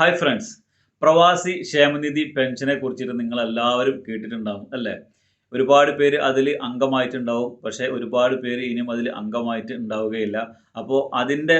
Hi friends പ്രവാസി ക്ഷേമനിധി പെൻഷനെ കുറിച്ചിട്ട് നിങ്ങൾ എല്ലാവരും കേട്ടിട്ടുണ്ടാവും അല്ലേ? ഒരുപാട് പേര് അതിൽ അംഗമായിട്ടുണ്ടാവും പക്ഷേ ഒരുപാട് പേര് ഇനിയും അതിൽ അംഗമായിട്ട് ഉണ്ടാവുകയില്ല. അപ്പോൾ അതിന്റെ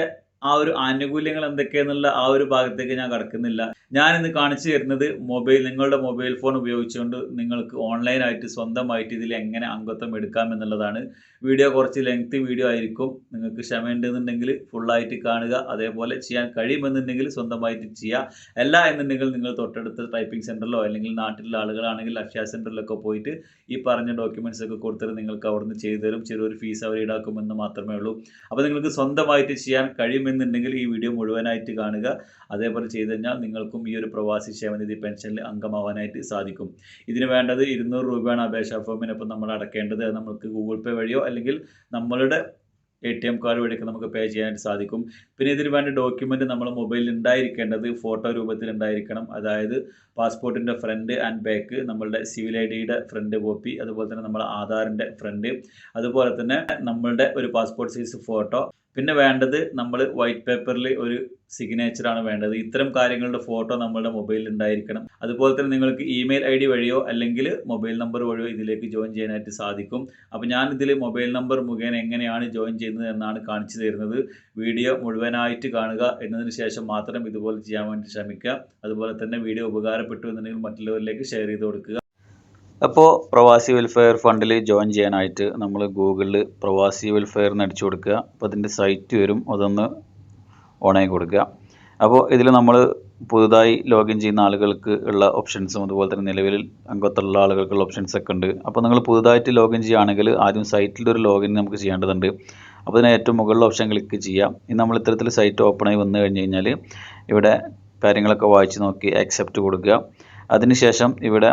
ആ ഒരു ആനുകൂല്യങ്ങൾ എന്തൊക്കെയെന്നുള്ള ആ ഒരു ഭാഗത്തേക്ക് ഞാൻ കടക്കുന്നില്ല. ഞാൻ ഇന്ന് കാണിച്ചു തരുന്നത് മൊബൈൽ നിങ്ങളുടെ മൊബൈൽ ഫോൺ ഉപയോഗിച്ചുകൊണ്ട് നിങ്ങൾക്ക് ഓൺലൈനായിട്ട് സ്വന്തമായിട്ട് ഇതിൽ എങ്ങനെ അംഗത്വം എടുക്കാം എന്നുള്ളതാണ്. വീഡിയോ കുറച്ച് ലെങ്ത് വീഡിയോ ആയിരിക്കും. നിങ്ങൾക്ക് ക്ഷമയുണ്ടെന്നുണ്ടെങ്കിൽ ഫുള്ളായിട്ട് കാണുക. അതേപോലെ ചെയ്യാൻ കഴിയുമെന്നുണ്ടെങ്കിൽ സ്വന്തമായിട്ട് ചെയ്യുക അല്ല എന്നുണ്ടെങ്കിൽ നിങ്ങൾ തൊട്ടടുത്ത ടൈപ്പിംഗ് സെന്ററിലോ അല്ലെങ്കിൽ നാട്ടിലുള്ള ആളുകളാണെങ്കിൽ അക്ഷയ സെന്ററിലൊക്കെ പോയിട്ട് ഈ പറഞ്ഞ ഡോക്യുമെന്റ്സ് ഒക്കെ കൊടുത്തിട്ട് നിങ്ങൾക്ക് അവിടുന്ന് ചെയ്തു തരും. ചെറിയൊരു ഫീസ് അവർ ഈടാക്കുമെന്ന് മാത്രമേ ഉള്ളൂ. അപ്പോൾ നിങ്ങൾക്ക് സ്വന്തമായിട്ട് ചെയ്യാൻ കഴിയുമെന്നുണ്ടെങ്കിൽ ഈ വീഡിയോ മുഴുവനായിട്ട് കാണുക. അതേപോലെ ചെയ്തു കഴിഞ്ഞാൽ നിങ്ങൾക്കും ഈ ഒരു പ്രവാസി ക്ഷേമനിധി പെൻഷനിൽ അംഗമാവാനായിട്ട് സാധിക്കും. ഇതിന് വേണ്ടത് ഇരുന്നൂറ് രൂപയാണ് അപേക്ഷാ ഫോമിനൊപ്പം നമ്മൾ അടക്കേണ്ടത് നമുക്ക് ഗൂഗിൾ പേ വഴിയോ അല്ലെങ്കിൽ നമ്മളുടെ എ ടി എം കാർഡ് വഴിയൊക്കെ നമുക്ക് പേ ചെയ്യാനായിട്ട് സാധിക്കും. പിന്നെ ഇതിന് വേണ്ട ഡോക്യുമെന്റ് നമ്മൾ മൊബൈലിൽ ഉണ്ടായിരിക്കേണ്ടത് ഫോട്ടോ രൂപത്തിൽ ഉണ്ടായിരിക്കണം. അതായത് പാസ്പോർട്ടിന്റെ ഫ്രണ്ട് ആൻഡ് ബാക്ക് നമ്മളുടെ സിവിൽ ഐ ഡിയുടെ ഫ്രണ്ട് കോപ്പി അതുപോലെ തന്നെ നമ്മുടെ ആധാറിന്റെ ഫ്രണ്ട് അതുപോലെ തന്നെ നമ്മളുടെ ഒരു പാസ്പോർട്ട് സൈസ് ഫോട്ടോ പിന്നെ വേണ്ടത് നമ്മൾ വൈറ്റ് പേപ്പറിൽ ഒരു സിഗ്നേച്ചറാണ് വേണ്ടത്. ഇത്തരം കാര്യങ്ങളുടെ ഫോട്ടോ നമ്മളുടെ മൊബൈലിൽ ഉണ്ടായിരിക്കണം. അതുപോലെ തന്നെ നിങ്ങൾക്ക് ഇമെയിൽ ഐ ഡി വഴിയോ അല്ലെങ്കിൽ മൊബൈൽ നമ്പർ വഴിയോ ഇതിലേക്ക് ജോയിൻ ചെയ്യാനായിട്ട് സാധിക്കും. അപ്പോൾ ഞാൻ ഇതിൽ മൊബൈൽ നമ്പർ മുഖേന എങ്ങനെയാണ് ജോയിൻ ചെയ്യുന്നത് എന്നാണ് കാണിച്ചു തരുന്നത്. വീഡിയോ മുഴുവനായിട്ട് കാണുക. എന്നതിന് ശേഷം മാത്രം ഇതുപോലെ ചെയ്യാൻ വേണ്ടി ശ്രമിക്കുക. അതുപോലെ തന്നെ വീഡിയോ ഉപകാരപ്പെട്ടു എന്നുണ്ടെങ്കിൽ മറ്റുള്ളവരിലേക്ക് ഷെയർ ചെയ്ത് കൊടുക്കുക. അപ്പോൾ പ്രവാസി വെൽഫെയർ ഫണ്ടിൽ ജോയിൻ ചെയ്യാനായിട്ട് നമ്മൾ ഗൂഗിളിൽ പ്രവാസി വെൽഫെയർ എന്ന് അടിച്ചു കൊടുക്കുക. അപ്പോൾ അതിന്റെ സൈറ്റ് വരും. അതൊന്ന് ഓണായി കൊടുക്കുക. അപ്പോൾ ഇതിൽ നമ്മൾ പുതുതായി ലോഗിൻ ചെയ്യുന്ന ആളുകൾക്ക് ഉള്ള ഓപ്ഷൻസും അതുപോലെ തന്നെ നിലവിൽ അംഗത്തുള്ള ആളുകൾക്കുള്ള ഓപ്ഷൻസ് ഒക്കെ ഉണ്ട്. അപ്പോൾ നിങ്ങൾ പുതുതായിട്ട് ലോഗിൻ ചെയ്യുകയാണെങ്കിൽ ആദ്യം സൈറ്റിൽ ഒരു ലോഗിൻ നമുക്ക് ചെയ്യേണ്ടതുണ്ട്. അപ്പോൾ അതിന് ഏറ്റവും മുകളിൽ ഓപ്ഷൻ ക്ലിക്ക് ചെയ്യാം. ഇനി നമ്മൾ ഇത്തരത്തിൽ സൈറ്റ് ഓപ്പണായി വന്നു കഴിഞ്ഞ് കഴിഞ്ഞാൽ ഇവിടെ കാര്യങ്ങളൊക്കെ വായിച്ച് നോക്കി അക്സെപ്റ്റ് കൊടുക്കുക. അതിനുശേഷം ഇവിടെ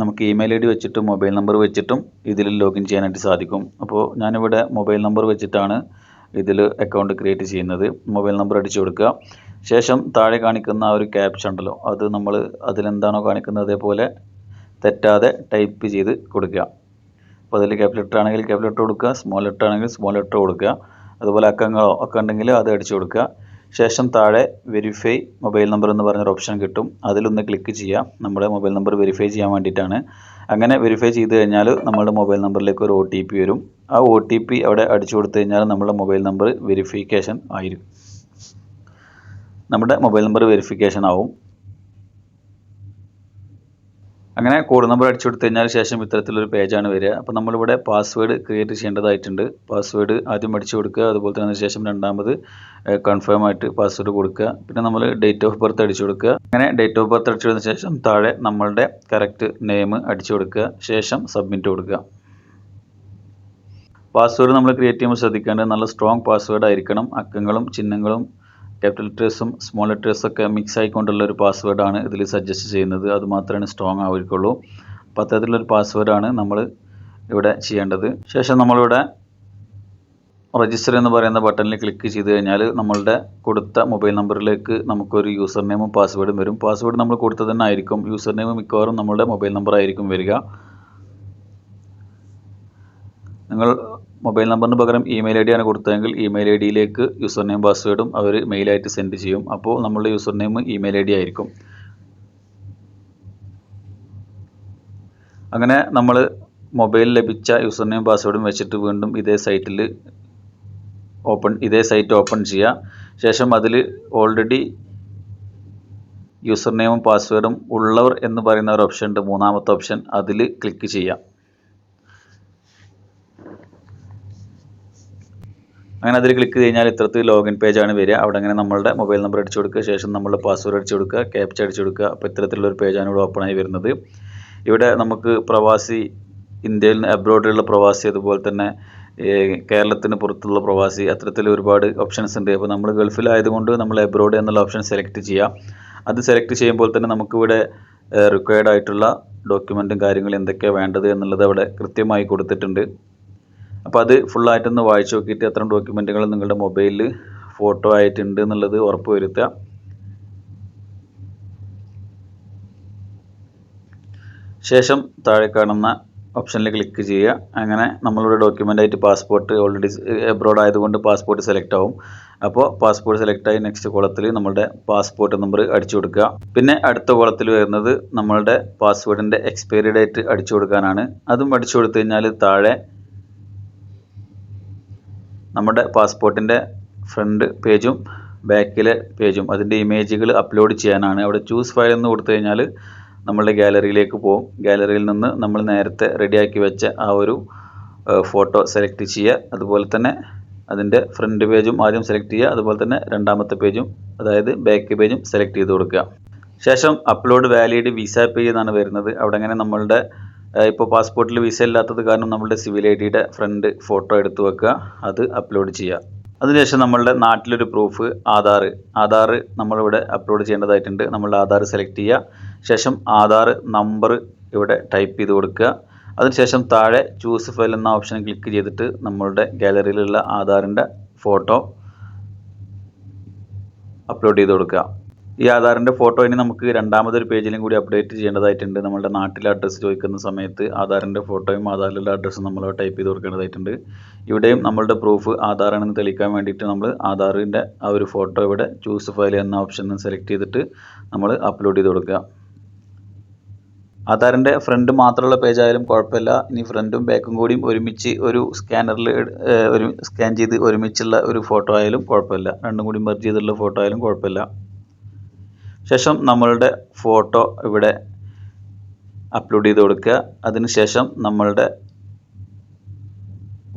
നമുക്ക് ഇമെയിൽ ഐ ഡി വെച്ചിട്ടും മൊബൈൽ നമ്പർ വെച്ചിട്ടും ഇതിൽ ലോഗിൻ ചെയ്യാനായിട്ട് സാധിക്കും. അപ്പോൾ ഞാനിവിടെ മൊബൈൽ നമ്പർ വെച്ചിട്ടാണ് ഇതിൽ അക്കൗണ്ട് ക്രിയേറ്റ് ചെയ്യുന്നത്. മൊബൈൽ നമ്പർ അടിച്ചു കൊടുക്കുക. ശേഷം താഴെ കാണിക്കുന്ന ആ ഒരു ക്യാപ്ഷൻ ഉണ്ടല്ലോ അത് നമ്മൾ അതിലെന്താണോ കാണിക്കുന്നത് അതേപോലെ തെറ്റാതെ ടൈപ്പ് ചെയ്ത് കൊടുക്കുക. അപ്പോൾ അതിൽ ക്യാപിറ്റൽ ലെറ്റർ ആണെങ്കിൽ ക്യാപിറ്റൽ ലെറ്റർ കൊടുക്കുക സ്മോൾ ലെറ്റർ ആണെങ്കിൽ സ്മോൾ ലെറ്റർ കൊടുക്കുക. അതുപോലെ അക്കങ്ങളോ ഒക്കെ ഉണ്ടെങ്കിൽ അത് അടിച്ചു കൊടുക്കുക. ശേഷം താഴെ വെരിഫൈ മൊബൈൽ നമ്പർ എന്ന് പറഞ്ഞൊരു ഓപ്ഷൻ കിട്ടും. അതിലൊന്ന് ക്ലിക്ക് ചെയ്യാം. നമ്മുടെ മൊബൈൽ നമ്പർ വെരിഫൈ ചെയ്യാൻ വേണ്ടിയിട്ടാണ്. അങ്ങനെ വെരിഫൈ ചെയ്ത് കഴിഞ്ഞാൽ നമ്മുടെ മൊബൈൽ നമ്പറിലേക്ക് ഒരു ഒ ടി പി വരും. ആ ഒ ടി പി അവിടെ അടിച്ചു കൊടുത്തു കഴിഞ്ഞാൽ നമ്മുടെ മൊബൈൽ നമ്പർ വെരിഫിക്കേഷൻ ആയിരിക്കും. നമ്മുടെ മൊബൈൽ നമ്പർ വെരിഫിക്കേഷൻ ആവും. അങ്ങനെ കോഡ് നമ്പർ അടിച്ചു കൊടുത്തു കഴിഞ്ഞാൽ ശേഷം ഇത്തരത്തിലൊരു പേജാണ് വരിക. അപ്പോൾ നമ്മളിവിടെ പാസ്വേഡ് ക്രിയേറ്റ് ചെയ്യേണ്ടതായിട്ടുണ്ട്. പാസ്വേഡ് ആദ്യം അടിച്ചു കൊടുക്കുക അതുപോലെ തന്നെ ശേഷം രണ്ടാമത് കൺഫേം ആയിട്ട് പാസ്വേഡ് കൊടുക്കുക. പിന്നെ നമ്മൾ ഡേറ്റ് ഓഫ് ബർത്ത് അടിച്ചു കൊടുക്കുക. അങ്ങനെ ഡേറ്റ് ഓഫ് ബർത്ത് അടിച്ചു കൊടുത്ത ശേഷം താഴെ നമ്മളുടെ കറക്റ്റ് നെയിം അടിച്ചു കൊടുക്കുക. ശേഷം സബ്മിറ്റ് കൊടുക്കുക. പാസ്വേഡ് നമ്മൾ ക്രിയേറ്റ് ചെയ്യുമ്പോൾ ശ്രദ്ധിക്കേണ്ടത് നല്ല സ്ട്രോങ് പാസ്വേഡ് ആയിരിക്കണം. അക്കങ്ങളും ചിഹ്നങ്ങളും ക്യാപിറ്റൽ ലെറ്റേഴ്സും സ്മോൾ ലെറ്റേഴ്സും ഒക്കെ മിക്സ് ആയിക്കൊണ്ടുള്ള ഒരു പാസ്വേഡാണ് ഇതിൽ സജസ്റ്റ് ചെയ്യുന്നത്. അത് മാത്രമേ സ്ട്രോങ് ആയിരിക്കുള്ളൂ അപ്പോൾ അത്തരത്തിലുള്ളൊരു പാസ്വേഡാണ് നമ്മൾ ഇവിടെ ചെയ്യേണ്ടത്. ശേഷം നമ്മളിവിടെ രജിസ്റ്റർ എന്ന് പറയുന്ന ബട്ടണിൽ ക്ലിക്ക് ചെയ്ത് കഴിഞ്ഞാൽ നമ്മളുടെ കൊടുത്ത മൊബൈൽ നമ്പറിലേക്ക് നമുക്കൊരു യൂസർ നെയിമും പാസ്വേഡും വരും. പാസ്വേഡ് നമ്മൾ കൊടുത്തത് തന്നെ ആയിരിക്കും. യൂസർ നെയിം മിക്കവാറും നമ്മളുടെ മൊബൈൽ നമ്പർ ആയിരിക്കും വരിക. നിങ്ങൾ മൊബൈൽ നമ്പറിന് പകരം ഇമെയിൽ ഐ ഡിയാണ് കൊടുത്തതെങ്കിൽ ഇമെയിൽ ഐ ഡിയിലേക്ക് യൂസർ നെയിം പാസ്വേഡും അവർ മെയിലായിട്ട് സെൻഡ് ചെയ്യും. അപ്പോൾ നമ്മളുടെ user name email I D ആയിരിക്കും. അങ്ങനെ നമ്മൾ മൊബൈൽ ലഭിച്ച യൂസർ നെയിം പാസ്വേഡും വെച്ചിട്ട് വീണ്ടും ഇതേ സൈറ്റിൽ ഓപ്പൺ ഇതേ സൈറ്റ് ഓപ്പൺ ചെയ്യുക ശേഷം അതിൽ ഓൾറെഡി യൂസർ നെയിമും പാസ്വേഡും ഉള്ളവർ എന്ന് പറയുന്ന ഒരു ഓപ്ഷൻ ഉണ്ട് മൂന്നാമത്തെ ഓപ്ഷൻ അതിൽ ക്ലിക്ക് ചെയ്യാം. അങ്ങനെ അതിൽ ക്ലിക്ക് കഴിഞ്ഞാൽ ഇത്തരത്തിൽ ലോഗിൻ പേജാണ് വരിക. അവിടെ അങ്ങനെ നമ്മളുടെ മൊബൈൽ നമ്പർ അടിച്ചു കൊടുക്കുക. ശേഷം നമ്മളുടെ പാസ്വേഡ് അടിച്ചു കൊടുക്കുക. ക്യാപ്ച അടിച്ചു കൊടുക്കുക. അപ്പോൾ ഇത്തരത്തിലുള്ള ഒരു പേജാണ് ഇവിടെ ഓപ്പണായി വരുന്നത്. ഇവിടെ നമുക്ക് പ്രവാസി ഇന്ത്യയിൽ അബ്രോഡിലുള്ള പ്രവാസി അതുപോലെ തന്നെ കേരളത്തിന് പുറത്തുള്ള പ്രവാസി അത്തരത്തിൽ ഒരുപാട് ഓപ്ഷൻസ് ഉണ്ട്. അപ്പോൾ നമ്മൾ ഗൾഫിലായതുകൊണ്ട് നമ്മൾ അബ്രോഡ് എന്നുള്ള ഓപ്ഷൻ സെലക്ട് ചെയ്യാം. അത് സെലക്ട് ചെയ്യുമ്പോൾ തന്നെ നമുക്കിവിടെ റിക്വയർഡ് ആയിട്ടുള്ള ഡോക്യുമെന്റും കാര്യങ്ങളും എന്തൊക്കെയാണ് വേണ്ടത് എന്നുള്ളത് അവിടെ കൃത്യമായി കൊടുത്തിട്ടുണ്ട്. അപ്പോൾ അത് ഫുള്ളായിട്ടൊന്ന് വായിച്ച് നോക്കിയിട്ട് എത്ര ഡോക്യുമെന്റുകൾ നിങ്ങളുടെ മൊബൈലിൽ ഫോട്ടോ ആയിട്ടുണ്ട് എന്നുള്ളത് ഉറപ്പ് വരുത്തുക. ശേഷം താഴെ കാണുന്ന ഓപ്ഷനിൽ ക്ലിക്ക് ചെയ്യുക. അങ്ങനെ നമ്മളുടെ ഡോക്യുമെന്റ് ആയിട്ട് പാസ്പോർട്ട് ഓൾറെഡി എബ്രോഡ് ആയതുകൊണ്ട് പാസ്പോർട്ട് സെലക്ട് ആവും. അപ്പോൾ പാസ്പോർട്ട് സെലക്ട് ആയി നെക്സ്റ്റ് കോളത്തിൽ നമ്മളുടെ പാസ്പോർട്ട് നമ്പർ അടിച്ചു കൊടുക്കുക. പിന്നെ അടുത്ത കോളത്തിൽ വരുന്നത് നമ്മളുടെ പാസ്വേഡിന്റെ എക്സ്പയറി ഡേറ്റ് അടിച്ചു കൊടുക്കാനാണ്. അതും അടിച്ചു കൊടുത്തു കഴിഞ്ഞാൽ താഴെ നമ്മുടെ പാസ്പോർട്ടിന്റെ ഫ്രണ്ട് പേജും ബാക്കിലെ പേജും അതിന്റെ ഇമേജുകൾ അപ്ലോഡ് ചെയ്യാനാണ്. അവിടെ ചൂസ് ഫയൽ എന്ന് കൊടുത്തു കഴിഞ്ഞാൽ നമ്മളുടെ ഗാലറിയിലേക്ക് പോകും. ഗാലറിയിൽ നിന്ന് നമ്മൾ നേരത്തെ റെഡിയാക്കി വെച്ച ആ ഒരു ഫോട്ടോ സെലക്ട് ചെയ്യുക. അതുപോലെ തന്നെ അതിന്റെ ഫ്രണ്ട് പേജും ആദ്യം സെലക്ട് ചെയ്യുക. അതുപോലെ തന്നെ രണ്ടാമത്തെ പേജും അതായത് ബാക്ക് പേജും സെലക്ട് ചെയ്ത് കൊടുക്കുക. ശേഷം അപ്ലോഡ് വാലിഡ് വിസ പേജ് എന്നാണ് വരുന്നത്. അവിടെ അങ്ങനെ നമ്മളുടെ ഇപ്പോൾ പാസ്പോർട്ടിൽ വിസ ഇല്ലാത്തത് കാരണം നമ്മളുടെ സിവിൽ ഐ ഡിയുടെ ഫ്രണ്ട് ഫോട്ടോ എടുത്ത് വെക്കുക അത് അപ്ലോഡ് ചെയ്യുക. അതിനുശേഷം നമ്മളുടെ നാട്ടിലൊരു പ്രൂഫ് ആധാർ. ആധാർ നമ്മളിവിടെ അപ്ലോഡ് ചെയ്യേണ്ടതായിട്ടുണ്ട്. നമ്മളുടെ ആധാർ സെലക്ട് ചെയ്യുക. ശേഷം ആധാർ നമ്പർ ഇവിടെ ടൈപ്പ് ചെയ്ത് കൊടുക്കുക. അതിനുശേഷം താഴെ ചൂസ് ഫയൽ എന്ന ഓപ്ഷൻ ക്ലിക്ക് ചെയ്തിട്ട് നമ്മളുടെ ഗാലറിയിലുള്ള ആധാറിന്റെ ഫോട്ടോ അപ്ലോഡ് ചെയ്ത് കൊടുക്കുക. ഈ ആധാറിന്റെ ഫോട്ടോ ഇനി നമുക്ക് രണ്ടാമതൊരു പേജിലും കൂടി അപ്ഡേറ്റ് ചെയ്യേണ്ടതായിട്ടുണ്ട്. നമ്മുടെ നാട്ടിലെ അഡ്രസ്സ് ചോദിക്കുന്ന സമയത്ത് ആധാറിന്റെ ഫോട്ടോയും ആധാറിലുള്ള അഡ്രസ്സും നമ്മൾ ടൈപ്പ് ചെയ്ത് കൊടുക്കേണ്ടതായിട്ടുണ്ട്. ഇവിടെയും നമ്മളുടെ പ്രൂഫ് ആധാറാണെന്ന് തെളിയിക്കാൻ വേണ്ടിയിട്ട് നമ്മൾ ആധാറിന്റെ ആ ഒരു ഫോട്ടോ ഇവിടെ ചൂസ് ഫയൽ എന്ന ഓപ്ഷൻ സെലക്ട് ചെയ്തിട്ട് നമ്മൾ അപ്ലോഡ് ചെയ്ത് കൊടുക്കുക. ആധാറിന്റെ ഫ്രണ്ട് മാത്രമുള്ള പേജ് ആയാലും കുഴപ്പമില്ല. ഇനി ഫ്രണ്ടും ബാക്കും കൂടിയും ഒരുമിച്ച് ഒരു സ്കാനറിൽ ഒരു സ്കാൻ ചെയ്ത് ഒരുമിച്ചുള്ള ഒരു ഫോട്ടോ ആയാലും കുഴപ്പമില്ല. രണ്ടും കൂടി മെർജ് ചെയ്തിട്ടുള്ള ഫോട്ടോ ആയാലും കുഴപ്പമില്ല. ശേഷം നമ്മളുടെ ഫോട്ടോ ഇവിടെ അപ്ലോഡ് ചെയ്ത് കൊടുക്കുക. അതിനുശേഷം നമ്മളുടെ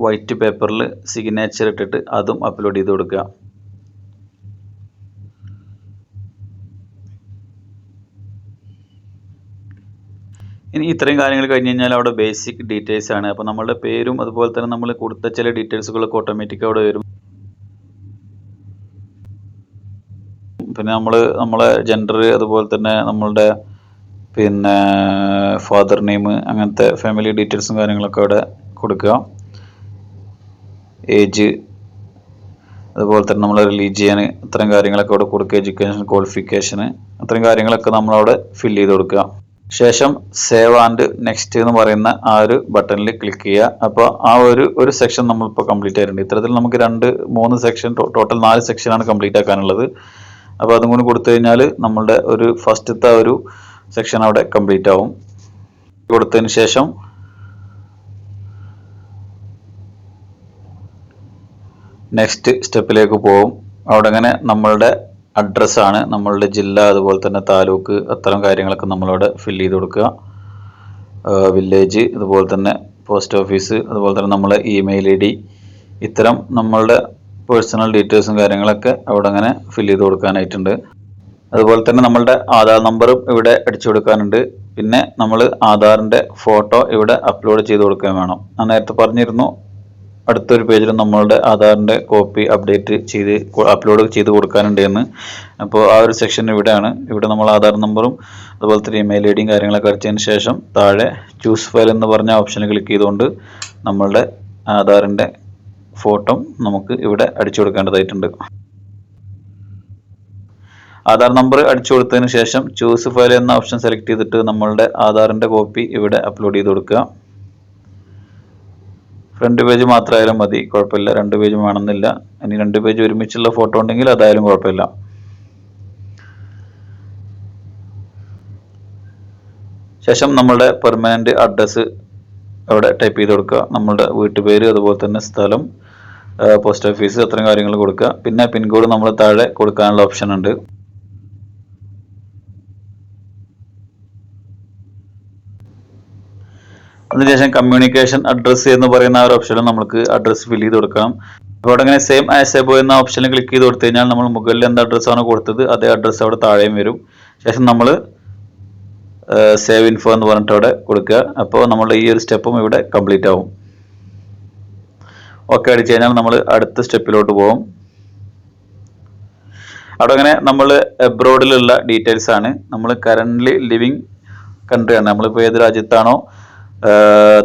വൈറ്റ് പേപ്പറിൽ സിഗ്നേച്ചർ ഇട്ടിട്ട് അതും അപ്ലോഡ് ചെയ്ത് കൊടുക്കുക. ഇനി ഇത്രയും കാര്യങ്ങൾ കഴിഞ്ഞ് കഴിഞ്ഞാൽ അവിടെ ബേസിക് ഡീറ്റെയിൽസ് ആണ്. അപ്പോൾ നമ്മളുടെ പേരും അതുപോലെ തന്നെ നമ്മൾ കൊടുത്ത ചില ഡീറ്റെയിൽസുകളൊക്കെ ഓട്ടോമാറ്റിക് അവിടെ വരും. പിന്നെ നമ്മൾ നമ്മളെ ജെൻഡർ അതുപോലെ തന്നെ നമ്മളുടെ പിന്നെ ഫാദർ നെയിം അങ്ങനത്തെ ഫാമിലി ഡീറ്റെയിൽസും കാര്യങ്ങളൊക്കെ അവിടെ കൊടുക്കുക. ഏജ് അതുപോലെ തന്നെ നമ്മൾ റിലീജിയൻ ഇത്രയും കാര്യങ്ങളൊക്കെ അവിടെ കൊടുക്കുക. എഡ്യൂക്കേഷൻ ക്വാളിഫിക്കേഷന് അത്തരം കാര്യങ്ങളൊക്കെ നമ്മളവിടെ ഫില്ല് ചെയ്ത് കൊടുക്കുക. ശേഷം സേവ് ആൻഡ് നെക്സ്റ്റ് എന്ന് പറയുന്ന ആ ഒരു ബട്ടണിൽ ക്ലിക്ക് ചെയ്യുക. അപ്പോൾ ആ ഒരു ഒരു സെക്ഷൻ നമ്മളിപ്പോൾ കംപ്ലീറ്റ് ആയിട്ടുണ്ട്. ഇത്തരത്തിൽ നമുക്ക് രണ്ട് മൂന്ന് സെക്ഷൻ ടോട്ടൽ നാല് സെക്ഷനാണ് കംപ്ലീറ്റ് ആക്കാനുള്ളത്. അപ്പോൾ അതും കൂടി കൊടുത്തു കഴിഞ്ഞാൽ നമ്മളുടെ ഒരു ഫസ്റ്റത്തെ ഒരു സെക്ഷൻ അവിടെ കംപ്ലീറ്റ് ആവും. കൊടുത്തതിന് ശേഷം നെക്സ്റ്റ് സ്റ്റെപ്പിലേക്ക് പോകും. അവിടെ അങ്ങനെ നമ്മളുടെ അഡ്രസ്സാണ് നമ്മളുടെ ജില്ല അതുപോലെ തന്നെ താലൂക്ക് അത്തരം കാര്യങ്ങളൊക്കെ നമ്മളവിടെ ഫില്ല് ചെയ്ത് കൊടുക്കുക. വില്ലേജ് അതുപോലെ തന്നെ പോസ്റ്റ് ഓഫീസ് അതുപോലെ തന്നെ നമ്മളെ ഇമെയിൽ ഐ ഡി ഇത്തരം നമ്മളുടെ പേഴ്സണൽ ഡീറ്റെയിൽസും കാര്യങ്ങളൊക്കെ അവിടെ അങ്ങനെ ഫില്ല് ചെയ്ത് കൊടുക്കാനായിട്ടുണ്ട്. അതുപോലെ തന്നെ നമ്മളുടെ ആധാർ നമ്പറും ഇവിടെ അടിച്ചു കൊടുക്കാനുണ്ട്. പിന്നെ നമ്മൾ ആധാറിന്റെ ഫോട്ടോ ഇവിടെ അപ്ലോഡ് ചെയ്ത് കൊടുക്കാൻ വേണം. ഞാൻ നേരത്തെ പറഞ്ഞിരുന്നു അടുത്തൊരു പേജിൽ നമ്മളുടെ ആധാറിന്റെ കോപ്പി അപ്ഡേറ്റ് ചെയ്ത് അപ്ലോഡ് ചെയ്ത് കൊടുക്കാനുണ്ട് എന്ന്. അപ്പോൾ ആ ഒരു സെക്ഷൻ ഇവിടെയാണ്. ഇവിടെ നമ്മൾ ആധാർ നമ്പറും അതുപോലെ തന്നെ ഇമെയിൽ ഐ ഡിയും കാര്യങ്ങളൊക്കെ അടിച്ചതിന് ശേഷം താഴെ ചൂസ് ഫയൽ എന്ന് പറഞ്ഞ ഓപ്ഷനിൽ ക്ലിക്ക് ചെയ്തുകൊണ്ട് നമ്മളുടെ ആധാറിന്റെ ഫോട്ടോ നമുക്ക് ഇവിടെ അടിച്ചു കൊടുക്കേണ്ടതായിട്ടുണ്ട്. ആധാർ നമ്പർ അടിച്ചു കൊടുത്തതിന് ശേഷം ചൂസ് ഫയൽ എന്ന ഓപ്ഷൻ സെലക്ട് ചെയ്തിട്ട് നമ്മളുടെ ആധാറിന്റെ കോപ്പി ഇവിടെ അപ്ലോഡ് ചെയ്ത് കൊടുക്കുക. ഫ്രണ്ട് പേജ് മാത്രമായാലും മതി കുഴപ്പമില്ല. രണ്ട് പേജും വേണമെന്നില്ല. ഇനി രണ്ട് പേജ് ഒരുമിച്ചുള്ള ഫോട്ടോ ഉണ്ടെങ്കിൽ അതായാലും കുഴപ്പമില്ല. ശേഷം നമ്മളുടെ പെർമനന്റ് അഡ്രസ്സ് അവിടെ ടൈപ്പ് ചെയ്ത് കൊടുക്കുക. നമ്മളുടെ വീട്ടുപേര് അതുപോലെ തന്നെ സ്ഥലം പോസ്റ്റ് ഓഫീസ് അത്തരം കാര്യങ്ങൾ കൊടുക്കുക. പിന്നെ പിൻകോഡ് നമ്മൾ താഴെ കൊടുക്കാനുള്ള ഓപ്ഷൻ ഉണ്ട്. അതിനുശേഷം കമ്മ്യൂണിക്കേഷൻ അഡ്രസ്സ് എന്ന് പറയുന്ന ആ ഒരു ഓപ്ഷനിൽ നമുക്ക് അഡ്രസ്സ് ഫില്ല് ചെയ്ത് കൊടുക്കണം അപ്പോൾ അങ്ങനെ സെയിം ആസ് എ എബോ എന്ന ഓപ്ഷനിൽ ക്ലിക്ക് ചെയ്ത് കൊടുത്തു കഴിഞ്ഞാൽ നമ്മൾ മുകളിൽ എന്ത് അഡ്രസ്സാണ് കൊടുത്തത് അതേ അഡ്രസ്സ് അവിടെ താഴെയും വരും. ശേഷം നമ്മൾ സേവ് ഇൻഫോ എന്ന് പറഞ്ഞിട്ട് അവിടെ കൊടുക്കുക. അപ്പോൾ നമ്മളുടെ ഈ ഒരു സ്റ്റെപ്പും ഇവിടെ കംപ്ലീറ്റ് ആവും. ഓക്കെ അടിച്ചു കഴിഞ്ഞാൽ നമ്മൾ അടുത്ത സ്റ്റെപ്പിലോട്ട് പോകും. അവിടെ അങ്ങനെ നമ്മൾ എബ്രോഡിലുള്ള ഡീറ്റെയിൽസ് ആണ്. നമ്മൾ കറന്റ്ലി ലിവിങ് കൺട്രിയാണ് നമ്മളിപ്പോൾ ഏത് രാജ്യത്താണോ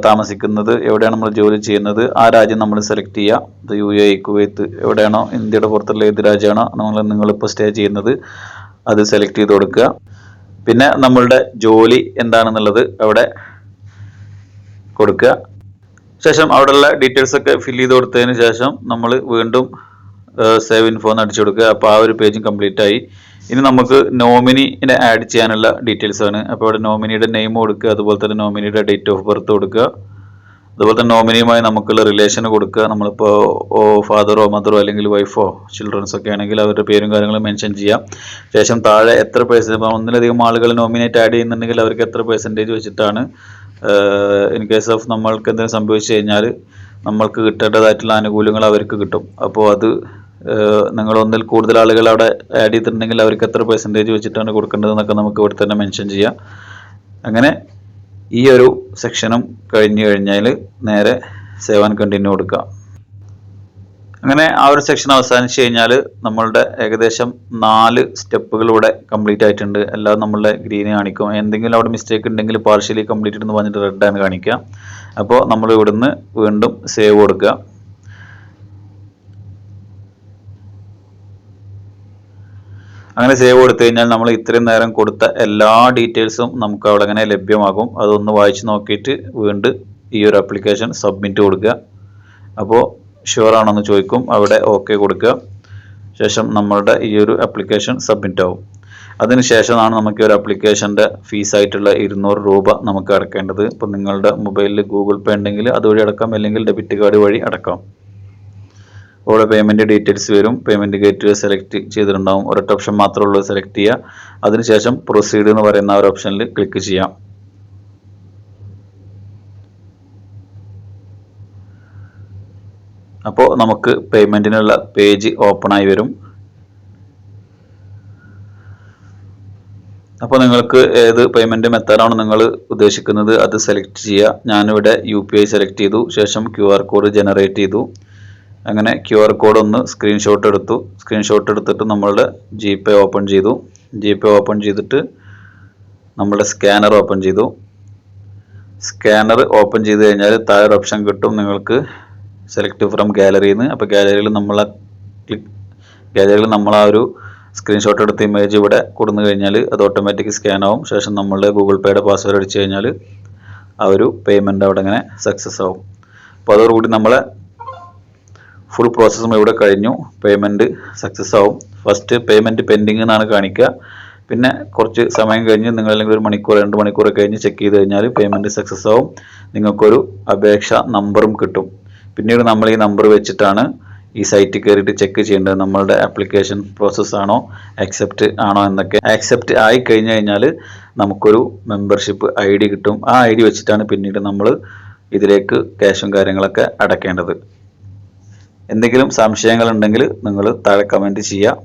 താമസിക്കുന്നത് എവിടെയാണ് നമ്മൾ ജോലി ചെയ്യുന്നത് ആ രാജ്യം നമ്മൾ സെലക്ട് ചെയ്യുക. യു എ കുവൈത്ത് എവിടെയാണോ ഇന്ത്യയുടെ പുറത്തുള്ള ഏത് രാജ്യമാണോ നമ്മൾ നിങ്ങളിപ്പോൾ സ്റ്റേ ചെയ്യുന്നത് അത് സെലക്ട് ചെയ്ത് കൊടുക്കുക. പിന്നെ നമ്മളുടെ ജോലി എന്താണെന്നുള്ളത് അവിടെ കൊടുക്കുക. ശേഷം അവിടെയുള്ള ഡീറ്റെയിൽസ് ഒക്കെ ഫില്ല് ചെയ്ത് കൊടുത്തതിന് ശേഷം നമ്മൾ വീണ്ടും സേവ് ഇൻഫോ എന്ന് അടിച്ചു കൊടുക്കുക. അപ്പോൾ ആ ഒരു പേജും കംപ്ലീറ്റ് ആയി. ഇനി നമുക്ക് നോമിനിനെ ആഡ് ചെയ്യാനുള്ള ഡീറ്റെയിൽസ് ആണ്. അപ്പോൾ ഇവിടെ നോമിനിയുടെ നെയിം കൊടുക്കുക അതുപോലെ തന്നെ നോമിനിയുടെ ഡേറ്റ് ഓഫ് ബർത്ത് കൊടുക്കുക. അതുപോലെ തന്നെ നോമിനിയുമായി നമുക്കുള്ള റിലേഷൻ കൊടുക്കുക. നമ്മളിപ്പോൾ ഓ ഫാദറോ മദറോ അല്ലെങ്കിൽ വൈഫോ ചിൽഡ്രൻസ് ഒക്കെ ആണെങ്കിൽ അവരുടെ പേരും കാര്യങ്ങളും മെൻഷൻ ചെയ്യാം. ശേഷം താഴെ എത്ര ഇപ്പോൾ ഒന്നിലധികം ആളുകൾ നോമിനേറ്റ് ആഡ് ചെയ്യുന്നുണ്ടെങ്കിൽ അവർക്ക് എത്ര പെർസെന്റേജ് വെച്ചിട്ടാണ് ഇൻ കേസ് ഓഫ് നമ്മൾക്ക് എന്തെങ്കിലും സംഭവിച്ചു കഴിഞ്ഞാൽ നമ്മൾക്ക് കിട്ടേണ്ടതായിട്ടുള്ള ആനുകൂല്യങ്ങൾ അവർക്ക് കിട്ടും. അപ്പോൾ അത് നിങ്ങൾ ഒന്നിൽ കൂടുതൽ ആളുകൾ അവിടെ ആഡ് ചെയ്തിട്ടുണ്ടെങ്കിൽ അവർക്ക് എത്ര പെർസെന്റേജ് വെച്ചിട്ടാണ് കൊടുക്കേണ്ടതെന്നൊക്കെ നമുക്ക് ഇവിടെ തന്നെ മെൻഷൻ ചെയ്യാം. അങ്ങനെ ഈ ഒരു സെക്ഷനും കഴിഞ്ഞു കഴിഞ്ഞാൽ നേരെ സേവ് ആൻഡ് കണ്ടിന്യൂ കൊടുക്കുക അങ്ങനെ ആ ഒരു സെക്ഷൻ അവസാനിച്ച് കഴിഞ്ഞാൽ നമ്മളുടെ ഏകദേശം നാല് സ്റ്റെപ്പുകൾ ഇവിടെ കംപ്ലീറ്റ് ആയിട്ടുണ്ട്. എല്ലാം നമ്മളുടെ ഗ്രീൻ കാണിക്കും. എന്തെങ്കിലും അവിടെ മിസ്റ്റേക്ക് ഉണ്ടെങ്കിൽ പാർഷ്യലി കംപ്ലീറ്റ് എന്ന് പറഞ്ഞിട്ട് റെഡ് ആണ് കാണിക്കുക. അപ്പോൾ നമ്മൾ ഇവിടുന്ന് വീണ്ടും സേവ് കൊടുക്കുക. അങ്ങനെ സേവ് കൊടുത്തു കഴിഞ്ഞാൽ നമ്മൾ ഇത്രയും നേരം കൊടുത്ത എല്ലാ ഡീറ്റെയിൽസും നമുക്ക് അവിടെ അങ്ങനെ ലഭ്യമാകും. അതൊന്ന് വായിച്ച് നോക്കിയിട്ട് വീണ്ടും ഈ ഒരു ആപ്ലിക്കേഷൻ സബ്മിറ്റ് കൊടുക്കുക. അപ്പോൾ ഷുവർ ആണെന്ന് ചോദിക്കും. അവിടെ ഓക്കെ കൊടുക്കുക. ശേഷം നമ്മളുടെ ഈ ഒരു അപ്ലിക്കേഷൻ സബ്മിറ്റ് ആവും. അതിനുശേഷമാണ് നമുക്ക് ഒരു ആപ്ലിക്കേഷന്റെ ഫീസായിട്ടുള്ള ഇരുന്നൂറ് രൂപ നമുക്ക് അടക്കേണ്ടത്. ഇപ്പം നിങ്ങളുടെ മൊബൈലിൽ ഗൂഗിൾ പേ ഉണ്ടെങ്കിൽ അതുവഴി അടക്കാം. അല്ലെങ്കിൽ ഡെബിറ്റ് കാർഡ് വഴി അടക്കാം. ഓരോ പേയ്മെന്റ് ഡീറ്റെയിൽസ് വരും. പേയ്മെന്റ് ഗേറ്റ് സെലക്ട് ചെയ്തിട്ടുണ്ടാവും. ഒരൊറ്റ ഓപ്ഷൻ മാത്രമേ ഉള്ളൂ സെലക്ട് ചെയ്യുക. അതിനുശേഷം പ്രൊസീഡ് എന്ന് പറയുന്ന ഒരു ഓപ്ഷനിൽ ക്ലിക്ക് ചെയ്യാം. അപ്പോൾ നമുക്ക് പേയ്മെന്റിനുള്ള പേജ് ഓപ്പൺ ആയി വരും. അപ്പോൾ നിങ്ങൾക്ക് ഏത് പേയ്മെന്റ് മെത്തേഡാണ് നിങ്ങൾ ഉദ്ദേശിക്കുന്നത് അത് സെലക്ട് ചെയ്യുക. ഞാനിവിടെ യു പി ഐ സെലക്ട് ചെയ്തു. ശേഷം ക്യു ആർ കോഡ് ജനറേറ്റ് ചെയ്തു. അങ്ങനെ ക്യു ആർ കോഡ് ഒന്ന് സ്ക്രീൻഷോട്ട് എടുത്തു. സ്ക്രീൻഷോട്ട് എടുത്തിട്ട് നമ്മളുടെ ജി പേ ഓപ്പൺ ചെയ്തു. ജി പേ ഓപ്പൺ ചെയ്തിട്ട് നമ്മളുടെ സ്കാനർ ഓപ്പൺ ചെയ്തു. സ്കാനർ ഓപ്പൺ ചെയ്ത് കഴിഞ്ഞാൽ താഴെ ഓപ്ഷൻ കിട്ടും നിങ്ങൾക്ക്. സെലക്ട് ഫ്രം ഗാലറിയിൽ നിന്ന് അപ്പോൾ ഗാലറിയിൽ നമ്മൾ ക്ലിക്ക് ഗാലറിയിൽ നമ്മൾ ആ ഒരു സ്ക്രീൻഷോട്ട് എടുത്ത ഇമേജ് ഇവിടെ കൊടുന്നു കഴിഞ്ഞാൽ അത് ഓട്ടോമാറ്റിക് സ്കാൻ ആവും. ശേഷം നമ്മളുടെ ഗൂഗിൾ പേയുടെ പാസ്വേഡ് അടിച്ചു കഴിഞ്ഞാൽ ആ ഒരു പേയ്മെന്റ് അവിടെ അങ്ങനെ സക്സസ് ആവും. അപ്പോൾ അതോടുകൂടി നമ്മളെ ഫുൾ പ്രോസസ്സും ഇവിടെ കഴിഞ്ഞു. പേയ്മെന്റ് സക്സസ് ആവും. ഫസ്റ്റ് പേയ്മെന്റ് പെൻഡിങ് എന്നാണ് കാണിക്കുക. പിന്നെ കുറച്ച് സമയം കഴിഞ്ഞ് നിങ്ങൾ അല്ലെങ്കിൽ ഒരു മണിക്കൂർ രണ്ട് മണിക്കൂർ കഴിഞ്ഞ് ചെക്ക് ചെയ്ത് കഴിഞ്ഞാൽ പേയ്മെന്റ് സക്സസ് ആവും. നിങ്ങൾക്കൊരു അപേക്ഷ നമ്പറും കിട്ടും. പിന്നീട് നമ്മൾ ഈ നമ്പർ വെച്ചിട്ടാണ് ഈ സൈറ്റിൽ കയറിയിട്ട് ചെക്ക് ചെയ്യേണ്ടത്. നമ്മളുടെ ആപ്ലിക്കേഷൻ പ്രോസസ്സ് ആണോ ആക്സെപ്റ്റ് ആണോ എന്നൊക്കെ. ആക്സെപ്റ്റ് ആയി കഴിഞ്ഞു കഴിഞ്ഞാൽ നമുക്കൊരു മെമ്പർഷിപ്പ് ഐ ഡി കിട്ടും. ആ ഐ ഡി വെച്ചിട്ടാണ് പിന്നീട് നമ്മൾ ഇതിലേക്ക് ക്യാഷും കാര്യങ്ങളൊക്കെ അടയ്ക്കേണ്ടത് എന്തെങ്കിലും സംശയങ്ങളുണ്ടെങ്കിൽ നിങ്ങൾ താഴെ കമന്റ് ചെയ്യുക.